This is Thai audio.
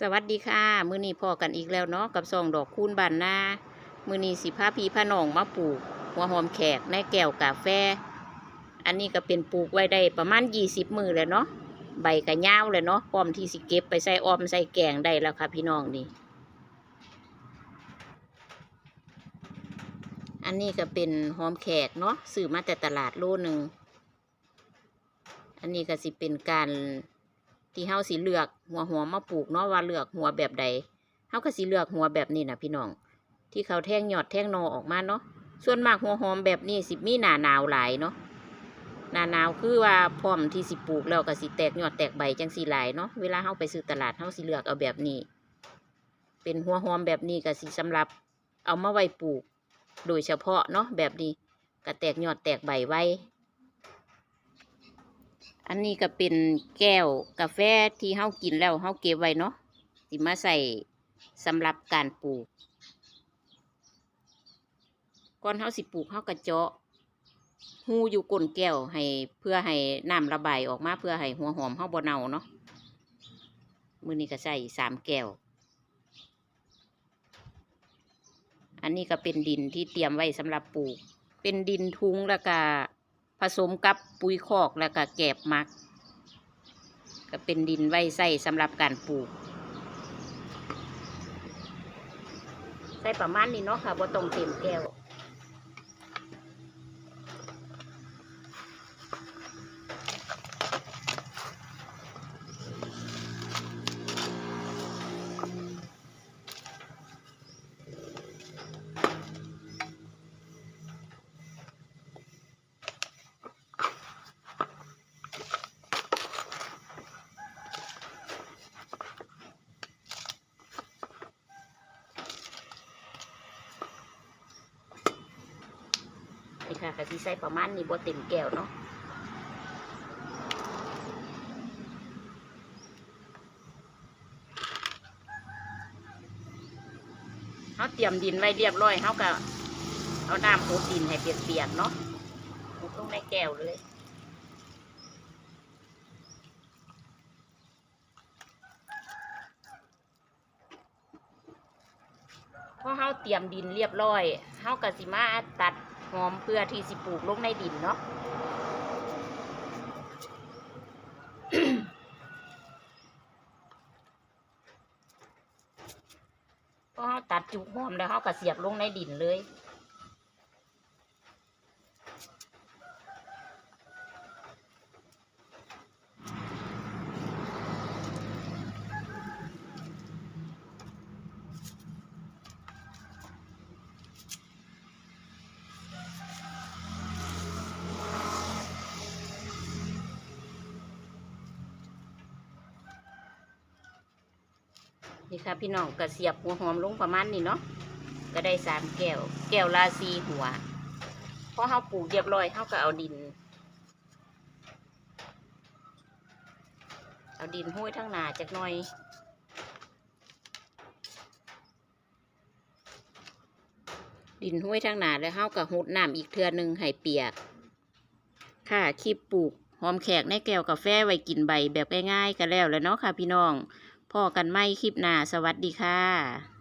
สวัสดีค่ะมือนี้พอกันอีกแล้วเนาะกับซองดอกคูณบานนามือนี้สิพาพี่พาน้องมาปลูก หัวหอมแขกในแก้วกาแฟ อันนี้ก็เป็นปลูกไว้ได้ประมาณ20มือแล้วเนาะใบก็ยาวเลยเนาะพร้อมที่สิเก็บไปใส่ออมใส่แกงได้แล้วค่ะพี่น้องนี่อันนี้ก็เป็นหอมแขกเนาะซื้อมาแต่ตลาดโลหนึ่งอันนี้ก็สิเป็นการ ที่เฮาสิเลือกหัวหอมมาปลูกเนาะว่าเลือกหัวแบบใดเฮาก็สิเลือกหัวแบบนี้นะพี่น้อง ที่เขาแท่งยอดแท่งนอออกมาเนาะส่วนมากหัวหอมแบบนี้สิมีหนาหนาวหลายเนาะหนาหนาวคือว่าพร้อมที่สิปลูกแล้วก็สิแตกยอดแตกใบจังสิหลายเนาะเวลาเฮาไปซื้อตลาดเฮาสิเลือกเอาแบบนี้ เป็นหัวหอมแบบนี้ก็สิสำหรับเอามาไว้ปลูก โดยเฉพาะเนาะแบบนี้ก็แตกยอดแตกใบไว้ อันนี้ก็เป็นแก้วกาแฟที่เฮากินแล้วเฮาเก็บไว้เนาะสิมาใส่สำหรับการปลูกก่อนเฮาสิปลูกเฮากระเจาะหูอยู่ก้นแก้วให้เพื่อให้น้ำระบายออกมาเพื่อให้หัวหอมเฮาบ่เน่าเนาะมื้อนี้ก็ใส่สามแก้ว อันนี้ก็เป็นดินที่เตรียมไว้สำหรับปลูก เป็นดินทุ้งแล้วก็ ผสมกับปุ๋ยคอกแล้วก็แกบมัก ก็เป็นดินไว้ใส่สำหรับการปลูก ใส่ประมาณนี้เนาะค่ะบ่ต้องเต็มแก้ว นี่ค่ะกะทิใส่ประมาณนี้บ่เต็มแก้วเนาะเขาเตรียมดินไว้เรียบร้อยเขาก็เอาน้ำโคดินให้เปียกๆเนาะคลุกลงในแก้วเลยพอเฮาเตรียมดินเรียบร้อยเฮาก็สิมาตัด หอมเพื่อที่สิปลูกลงในดินเนาะพอตัดจุกหอมแล้วเขาก็เสียบลงในดินเลย นี่ค่ะพี่น้องก็เสียบหัวหอมลงประมาณนี้เนาะก็ได้สามแก้ว แก้วละสีหัวพอเฮาปลูกเรียบร้อยเฮาก็เอาดิน เอาดินห้อยทั้งหนาจักหน่อยดินห้วยทั้งหนาแล้วเฮาก็หดน้ำอีกเทือนึงให้เปียก ค่ะคลิปปลูกหอมแขกในแก้วกาแฟไว้กินใบแบบง่ายๆก็แล้วแล้วเนาะค่ะพี่น้อง พ่อกันไม่คลิปหน้า สวัสดีค่ะ